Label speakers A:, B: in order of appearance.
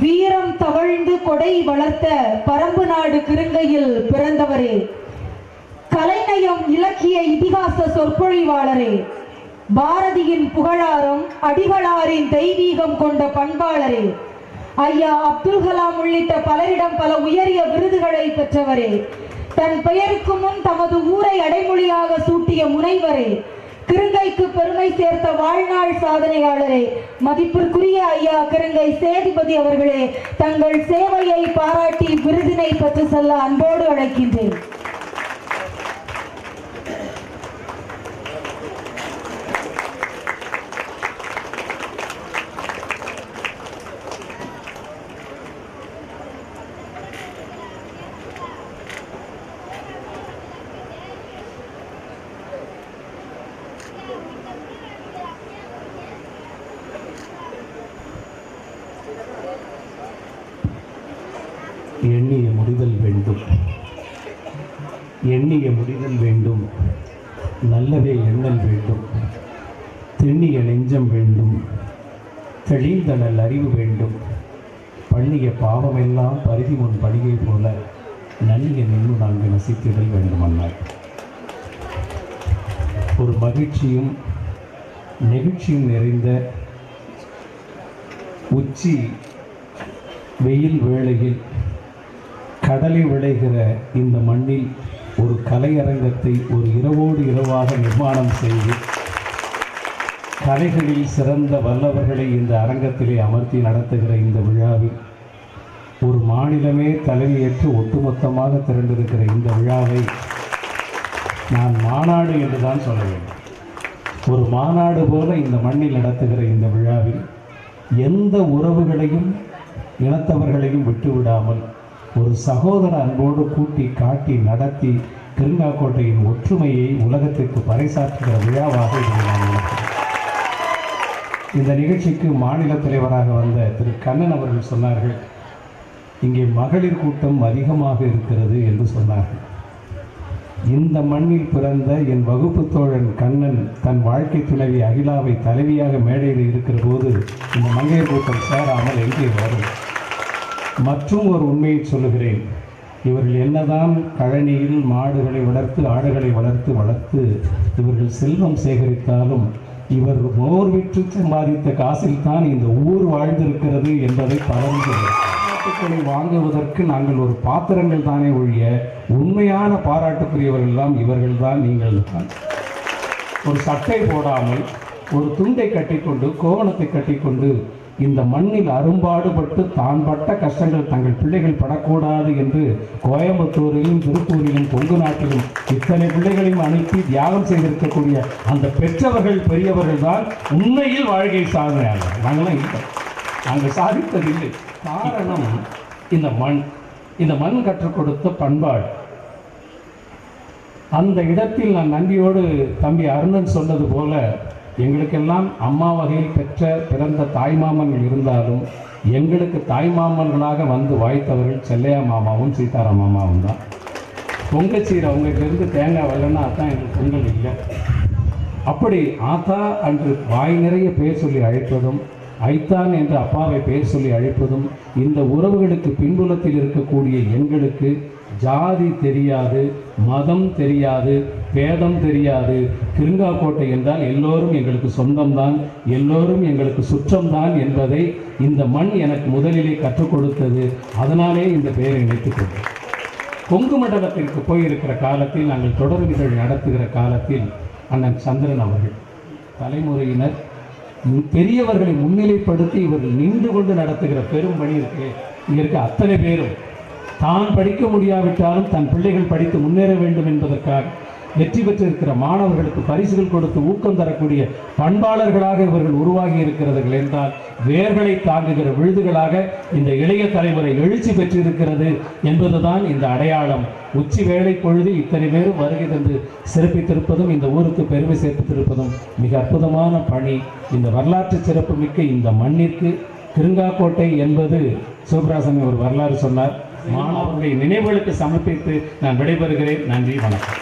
A: வீரம் தவழ்ந்து கொடை வளர்த்த பரம்பு நாடு கிருங்கையில் பிறந்தவரே. கலைநயம் இலக்கிய இதிகாச சொற்பொழிவாளரே. பாரதியின் புகழாரம் அடிகளாரின் தெய்வீகம் கொண்ட பண்பாளரே. ஐயா அப்துல் கலாம் உள்ளிட்ட பலரிடம் பல உயரிய விருதுகளை பெற்றவரே. தன் பெயருக்கு முன் தமது ஊரை அடைமொழியாக சூட்டிய முனைவரே. கிருங்கைக்கு பெருமை சேர்த்த வாழ்நாள் சாதனையாளரே மதிப்பிற்குரிய ஐயா கிருங்கை சேதுபதி அவர்களே தங்கள் சேவையை பாராட்டி விருதினை பெற்று செல்ல அன்போடு அழைக்கின்றேன்.
B: எண்ணிய முடிதல் வேண்டும். எண்ணிய முடிதல் வேண்டும். நல்லவே எண்ணல் வேண்டும். திண்ணிய நெஞ்சம் வேண்டும். தெளிந்தனல் அறிவு வேண்டும். பண்ணிய பாவமெல்லாம் பருதி முன் பணியை போல நன்னிய நின்று நாங்கள் நசித்திடல் வேண்டுமன்னார் ஒரு மகிழ்ச்சியும் நெகிழ்ச்சியும் நிறைந்த உச்சி வெயில் வேளையில் கடலில் விளைகிற இந்த மண்ணில் ஒரு கலையரங்கத்தை ஒரு இரவோடு இரவாக நிர்மாணம் செய்து கலைகளில் சிறந்த வல்லவர்களை இந்த அரங்கத்திலே அமர்த்தி நடத்துகிற இந்த விழாவில் ஒரு மாநிலமே தலைமையேற்று ஒட்டுமொத்தமாக திரண்டிருக்கிற இந்த விழாவை நான் மாநாடு என்று தான் சொல்ல வேண்டும். ஒரு மாநாடு போல இந்த மண்ணில் நடத்துகிற இந்த விழாவில் எந்த உறவுகளையும் இனத்தவர்களையும் விட்டுவிடாமல் ஒரு சகோதர அன்போடு கூட்டி காட்டி நடத்தி கிருங்காக்கோட்டையின் ஒற்றுமையை உலகத்திற்கு பறைசாற்றுகிற விழாவாக இதை நான் இந்த நிகழ்ச்சிக்கு மாநில தலைவராக வந்த திரு. கண்ணன் அவர்கள் சொன்னார்கள் இங்கே மகளிர் கூட்டம் அதிகமாக இருக்கிறது என்று சொன்னார்கள். இந்த மண்ணில் பிறந்த என் வகுப்பு தோழன் கண்ணன் தன் வாழ்க்கை துணைவி அகிலாவை தலைவியாக மேடையில் இருக்கிற போது இந்த மங்கையர் கூட்டம் சேராமல் எங்கே வரும் மற்றும் ஒரு உண்மையை சொல்லுகிறேன். இவர்கள் என்னதான் கழனியில் மாடுகளை வளர்த்து ஆடுகளை வளர்த்து வளர்த்து இவர்கள் செல்வம் சேகரித்தாலும் இவர் மோர் விற்று சம்பாதித்த காசில் தான் இந்த ஊர் வாழ்ந்திருக்கிறது என்பதை பாராட்டுக்களை வாங்குவதற்கு நாங்கள் ஒரு பாத்திரங்கள் தானே ஒழிய உண்மையான பாராட்டுக்குரியவர்கள் எல்லாம் இவர்கள் தான் நீங்கள் தான் ஒரு சட்டை போடாமல் ஒரு துண்டை கட்டிக்கொண்டு கோவணத்தை கட்டிக்கொண்டு இந்த மண்ணில் அரும்பாடுபட்டு தான் பட்ட கஷ்டங்கள் தங்கள் பிள்ளைகள் படக்கூடாது என்று கோயம்புத்தூரிலும் திருப்பூரிலும் கொங்கு நாட்டிலும் இத்தனை பிள்ளைகளையும் அனுப்பி தியாகம் செய்திருக்கக்கூடிய அந்த பெற்றவர்கள் பெரியவர்கள் தான் உண்மையில் வாழ்க்கை சாதனையாளர் நாங்களாம் இல்லை. நாங்கள் சாதித்ததில்லை காரணம் இந்த மண். இந்த மண் கற்றுக் கொடுத்த பண்பாடு. அந்த இடத்தில் நான் நன்றியோடு தம்பி அருணன் சொன்னது போல எங்களுக்கெல்லாம் அம்மா வகையில் பெற்ற பிறந்த தாய்மாமன்கள் இருந்தாலும் எங்களுக்கு தாய்மாமன்களாக வந்து வாய்த்தவர்கள் செல்லையா மாமாவும் சீதாராம் மாமாவும் தான். பொங்கச்சீர் அவங்ககிட்டருந்து தேங்காய் வரலன்னா அதான் எங்களுக்கு பொங்கல் இல்லை. அப்படி ஆத்தா அன்று வாய் நிறைய பேர் சொல்லி அழைப்பதும் ஐத்தான் என்று அப்பாவை பேர் சொல்லி அழைப்பதும் இந்த உறவுகளுக்கு பின்புலத்தில் இருக்கக்கூடிய எங்களுக்கு ஜாதி தெரியாது மதம் தெரியாது பேதம் தெரியாது. கிருங்காக்கோட்டை என்றால் எல்லோரும் எங்களுக்கு சொந்தம்தான் எல்லோரும் எங்களுக்கு சுற்றம்தான் என்பதை இந்த மண் எனக்கு முதலிலே கற்றுக் கொடுத்தது. அதனாலே இந்த பெயரை நினைத்துக் கொங்கு மண்டலத்திற்கு போயிருக்கிற காலத்தில் நாங்கள் தொடர் நிகழ்வு நடத்துகிற காலத்தில் அண்ணன் சந்திரன் அவர்கள் தலைமுறையினர் பெரியவர்களை முன்னிலைப்படுத்தி இவர்கள் நின்று கொண்டு நடத்துகிற பெரும் பணி இருக்கு. இங்க இருக்க அத்தனை பேரும் தான் படிக்க முடியாவிட்டாலும் தன் பிள்ளைகள் படித்து முன்னேற வேண்டும் என்பதற்காக. வெற்றி பெற்றிருக்கிற மாணவர்களுக்கு பரிசுகள் கொடுத்து ஊக்கம் தரக்கூடிய பண்பாளர்களாக இவர்கள் உருவாகி இருக்கிறார்கள் என்றால் வேர்களை தாங்குகிற விழுதுகளாக இந்த இளைய தலைமுறை எழுச்சி பெற்றிருக்கிறது என்பதுதான் இந்த அடையாளம். உச்சி வேலை பொழுது இத்தனை பேரும் வருகை தந்து சிறப்பித்திருப்பதும் இந்த ஊருக்கு பெருமை சேர்ப்பித்திருப்பதும் மிக அற்புதமான பணி. இந்த வரலாற்று சிறப்பு மிக்க இந்த மண்ணிற்கு கிருங்காக்கோட்டை என்பது சிவபிராசன் ஒரு வரலாறு சொன்னார். மாணவர்களை நினைவுகளுக்கு சமர்ப்பித்து நான் விடைபெறுகிறேன். நன்றி வணக்கம்.